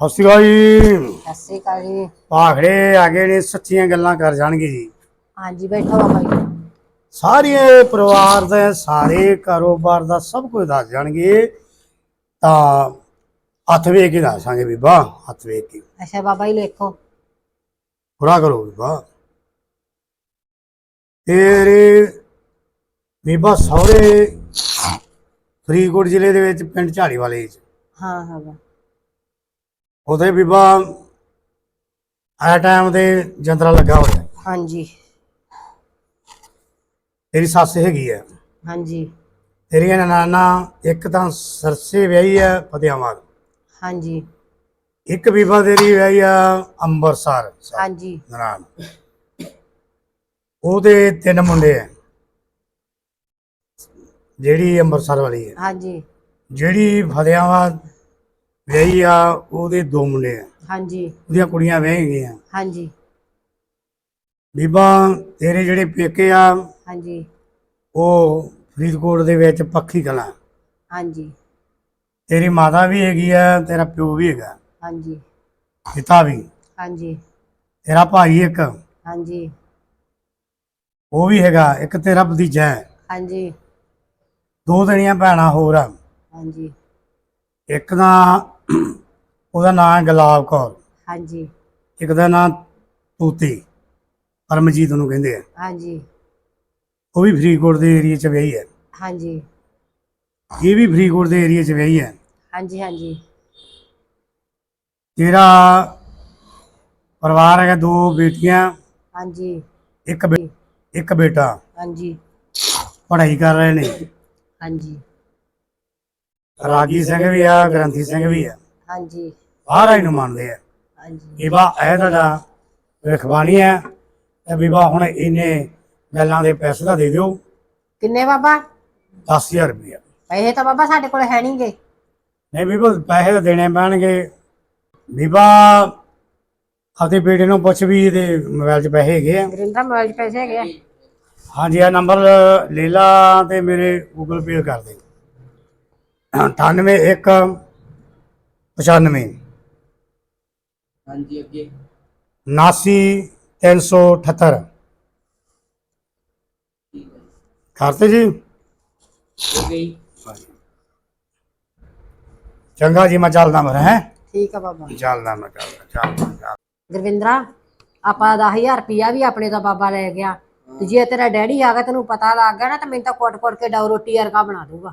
ਸਤਿ ਸ਼੍ਰੀ ਅਕਾਲ ਜੀ। ਸਤਿ ਸ੍ਰੀ ਅਕਾਲ ਜੀ। ਭਾਖੜੇ ਆ ਗਏ ਨੇ ਸੱਚੀਆਂ ਗੱਲਾਂ ਕਰ ਜਾਣਗੇ ਜੀ। ਹਾਂਜੀ ਬੈਠੋ ਬਾਬਾ ਜੀ। ਸਾਰੇ ਪਰਿਵਾਰ ਦਾ ਸਾਰੇ ਕਾਰੋਬਾਰ ਦਾ ਸਭ ਕੁਝ ਦੱਸ ਜਾਣਗੇ। ਤਾਂ ਹੱਥ ਵੇਖ ਕੇ ਦੱਸਾਂਗੇ ਬੀਬਾ ਹੱਥ ਵੇਖ ਕੇ। ਅੱਛਾ ਬਾਬਾ ਜੀ ਲਿਖੋ ਪੂਰਾ ਕਰੋ ਬੀਬਾ। ਤੇਰੇ ਬੀਬਾ ਸਹੁਰੇ ਫਰੀਦਕੋਟ ਜ਼ਿਲ੍ਹੇ ਦੇ ਵਿੱਚ ਪਿੰਡ ਝਾੜੀ ਵਾਲੇ ਚ। ਹਾਂ ਹਾਂ ਉਥੇ ਬੀਬਾ ਆ ਟਾਈਮ ਤੇ ਜੰਤਰਾ ਲੱਗਾ ਹੋਇਆ। ਹਾਂਜੀ। ਤੇਰੀ ਸੱਸ ਹੈਗੀ ਆ। ਹਾਂਜੀ। ਤੇਰੀਆਂ ਨਨਾਨਾ ਇੱਕ ਤਾਂ ਸਰਸੇ ਵਿਆਹੀ ਆ ਫਤਿਆਬਾਦ ਹਾਂਜੀ। ਇੱਕ ਬੀਬਾ ਤੇਰੀ ਵਿਆਹੀ ਆ ਅੰਮ੍ਰਿਤਸਰ ਹਾਂਜੀ। ਨਨਾਨ ਉਹਦੇ ਤਿੰਨ ਮੁੰਡੇ ਆ। ਜਿਹੜੀ ਅੰਮ੍ਰਿਤਸਰ ਵਾਲੀ ਹੈ ਹਾਂਜੀ। ਜਿਹੜੀ ਫਤਿਆਬਾਦ ਵਿਆਹੀ ਆ ਉਹਦੇ ਦੋ ਮੁੰਡੇ ਆ। ਹਾਂਜੀ। ਉਹਦੀਆਂ ਕੁੜੀਆਂ ਵਿਆਹੀ ਗਈਆਂ। ਹਾਂਜੀ। ਬੀਬਾ ਤੇਰੇ ਜਿਹੜੇ ਪੇਕੇ ਆ ਹਾਂਜੀ। ਉਹ ਫਰੀਦਕੋਟ ਦੇ ਵਿੱਚ ਪੱਖੀ ਕਲਾਂ। ਹਾਂਜੀ। ਤੇਰੀ ਮਾਤਾ ਵੀ ਹੈਗੀ ਆ ਤੇਰਾ ਪਿਓ ਵੀ ਹੈਗਾ। ਹਾਂਜੀ। ਪਿਤਾ ਵੀ। ਹਾਂਜੀ। ਤੇਰਾ ਭਾਈ ਇੱਕ। ਹਾਂਜੀ। ਉਹ ਵੀ ਹੈਗਾ ਇੱਕ ਤੇਰਾ ਭਤੀਜਾ ਹੈ ਹਾਂਜੀ। ਦੋ ਤੇਰੀਆਂ ਭੈਣਾਂ ਹੋਰ ਆ। ਹਾਂਜੀ। ਇੱਕ ਦਾ ਉਹਦਾ ਨਾਮ ਹੈ ਗੁਲਾਬ ਕੌਰ। ਹਾਂਜੀ। ਇੱਕ ਦਾ ਨਾਮ ਤੂਤੀ ਪਰਮਜੀਤ ਨੂੰ ਕਹਿੰਦੇ ਆ। ਹਾਂਜੀ। ਉਹ ਵੀ ਫਰੀਦਕੋਟ ਦੇ ਏਰੀਆ 'ਚ ਵਿਆਹੀ ਹੈ। ਹਾਂਜੀ। ਇਹ ਵੀ ਫਰੀਦਕੋਟ ਦੇ ਏਰੀਆ 'ਚ ਵਿਆਹੀ ਹੈ। ਹਾਂਜੀ ਹਾਂਜੀ। ਤੇਰਾ ਪਰਿਵਾਰ ਹੈਗਾ ਦੋ ਬੇਟੀਆਂ ਹਾਂਜੀ। ਇੱਕ ਬੇ- ਇੱਕ ਬੇਟਾ। ਹਾਂਜੀ। ਪੜ੍ਹਾਈ ਕਰ ਰਹੇ ਨੇ। ਹਾਂਜੀ। ਰਾਗੀ ਸਿੰਘ ਵੀ ਆ ਗ੍ਰੰਥੀ ਸਿੰਘ ਵੀ ਆ। ਹਾਂਜੀ। ਮਹਾਰਾਜ ਨੂੰ ਮੰਨਦੇ ਆ। ਹਾਂਜੀ। ਬੀਬਾ ਇਹ ਤੁਹਾਡਾ ਰਖਵਾਨੀ ਹੈ ਤੇ ਬੀਬਾ ਹੁਣ ਇਹਨੇ ਗੱਲਾਂ ਦੇ ਪੈਸੇ ਤਾਂ ਦੇ ਦਿਓ। ਕਿੰਨੇ ਬਾਬਾ? 10000 ਰੁਪਇਆ ਪੈਸੇ ਤਾਂ ਬਾਬਾ ਸਾਡੇ ਕੋਲ ਹੈ ਨਹੀਂਗੇ ਨਹੀਂ ਬੀਬਾ ਪੈਸੇ ਤਾਂ ਦੇਣੇ ਪੈਣਗੇ। ਬੀਬਾ ਆਪਦੇ ਬੇਟੇ ਨੂੰ ਪੁੱਛ ਵੀ ਇਹਦੇ ਮੋਬਾਈਲ 'ਚ ਪੈਸੇ ਹੈਗੇ ਆ। ਵਰਿੰਦਰ ਮੋਬਾਈਲ 'ਚ ਪੈਸੇ ਹੈਗੇ ਆ। ਹਾਂਜੀ ਇਹ ਨੰਬਰ ਲੈ ਲਾ ਤੇ ਮੇਰੇ ਗੂਗਲ ਪੇ ਕਰ ਦੇ। 98 1 95 ਹਾਂਜੀ ਅੱਗੇ। 79 378 ਠੀਕ ਹੈ ਕਰਤੇ ਜੀ। ਹੋ ਗਈ। ਚੰਗਾ ਜੀ ਮੈਂ ਚੱਲਦਾ ਮੈਂ ਹੈ? ਠੀਕ ਆ ਬਾਬਾ। ਚੱਲਦਾ ਮੈਂ ਚੱਲਦਾ ਚੱਲਦਾ। ਗੁਰਵਿੰਦਰਾ ਆਪਾਂ 10000 ਰੁਪਿਆ ਵੀ ਆਪਣੇ ਦਾ ਬਾਬਾ ਲੈ ਗਿਆ। ਤੇ ਜੇ ਤੇਰਾ ਡੈਡੀ ਆ ਗਿਆ ਤੈਨੂੰ ਪਤਾ ਲੱਗ ਗਿਆ ਨਾ ਤਾਂ ਮੈਨੂੰ ਤਾਂ ਕੁੱਟ-ਕੁੱਟ ਕੇ ਡਾਉ ਰੋਟੀ ਵਰਗਾ ਬਣਾ ਦੂਗਾ